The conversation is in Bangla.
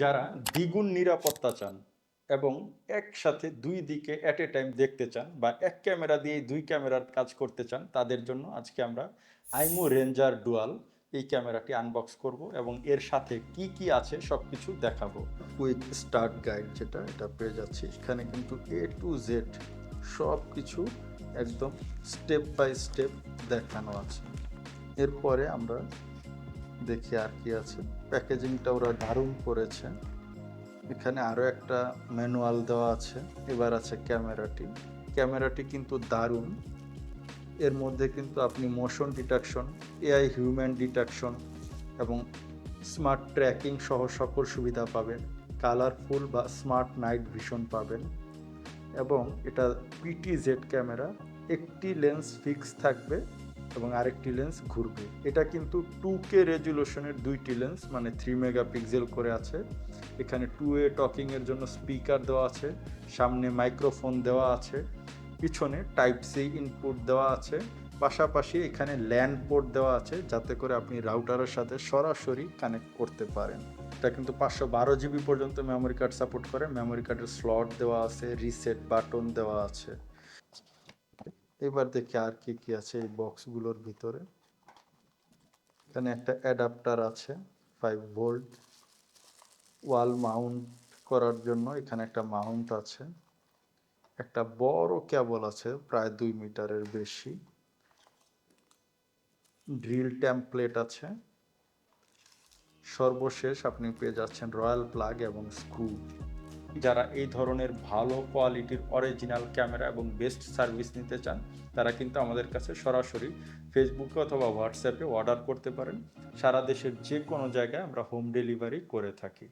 যারা দ্বিগুণ নিরাপত্তা চান এবং একসাথে দুই দিকে অ্যাট এ টাইম দেখতে চান বা এক ক্যামেরা দিয়ে দুই ক্যামেরার কাজ করতে চান, তাদের জন্য আজকে আমরা আইমো রেঞ্জার ডুয়াল এই ক্যামেরাটি আনবক্স করব এবং এর সাথে কি কি আছে সব কিছু দেখাবো। কুইক স্টার্ট গাইড যেটা, এটা পেয়ে যাচ্ছি। এখানে কিন্তু এ টু জেড সব কিছু একদম স্টেপ বাই স্টেপ দেখানো আছে। এরপরে আমরা দেখি আর কি আছে। প্যাকেজিংটা ওরা দারুণ করেছে। এখানে আরও একটা ম্যানুয়াল দেওয়া আছে। এবার আছে ক্যামেরাটি। ক্যামেরাটি কিন্তু দারুণ। এর মধ্যে কিন্তু আপনি motion detection, AI human detection এবং স্মার্ট ট্র্যাকিং সহ সকল সুবিধা পাবেন। কালারফুল বা স্মার্ট নাইট ভিশন পাবেন এবং এটা পিটি জেড ক্যামেরা। একটি লেন্স ফিক্স থাকবে। এবং আরেকটি লেন্স ঘুরবে। এটা কিন্তু টু কে রেজুলেশনের দুইটি লেন্স মানে থ্রি মেগাপিক্সেল করে আছে। এখানে টু এ টকিংয়ের জন্য স্পিকার দেওয়া আছে, সামনে মাইক্রোফোন দেওয়া আছে, পিছনে টাইপ সি ইনপুট দেওয়া আছে, পাশাপাশি এখানে ল্যান্ড পোর্ট দেওয়া আছে, যাতে করে আপনি রাউটারের সাথে সরাসরি কানেক্ট করতে পারেন। এটা কিন্তু পাঁচশো বারো জিবি পর্যন্ত মেমোরি কার্ড সাপোর্ট করে। মেমোরি কার্ডের স্লট দেওয়া আছে রিসেট বাটন দেওয়া আছে। এবার দেখি আর কি কি আছে এই বক্সগুলোর ভিতরে। এখানে একটা অ্যাডাপ্টার আছে ফাইভ ভোল্ট ওয়াল মাউন্ট করার জন্য এখানে একটা মাউন্ট আছে। একটা বড় কেবল আছে, প্রায় দুই মিটারের বেশি। ড্রিল ট্যাম্পলেট আছে। সর্বশেষ আপনি পেয়ে যাচ্ছেন রয়্যাল প্লাগ এবং স্ক্রু যারা এই ধরনের ভালো কোয়ালিটির অরিজিনাল ক্যামেরা এবং বেস্ট সার্ভিস নিতে চান, তারা কিন্তু আমাদের কাছে সরাসরি ফেসবুকে অথবা হোয়াটসঅ্যাপে অর্ডার করতে পারেন। সারা দেশের যে কোনো জায়গায় আমরা হোম ডেলিভারি করে থাকি।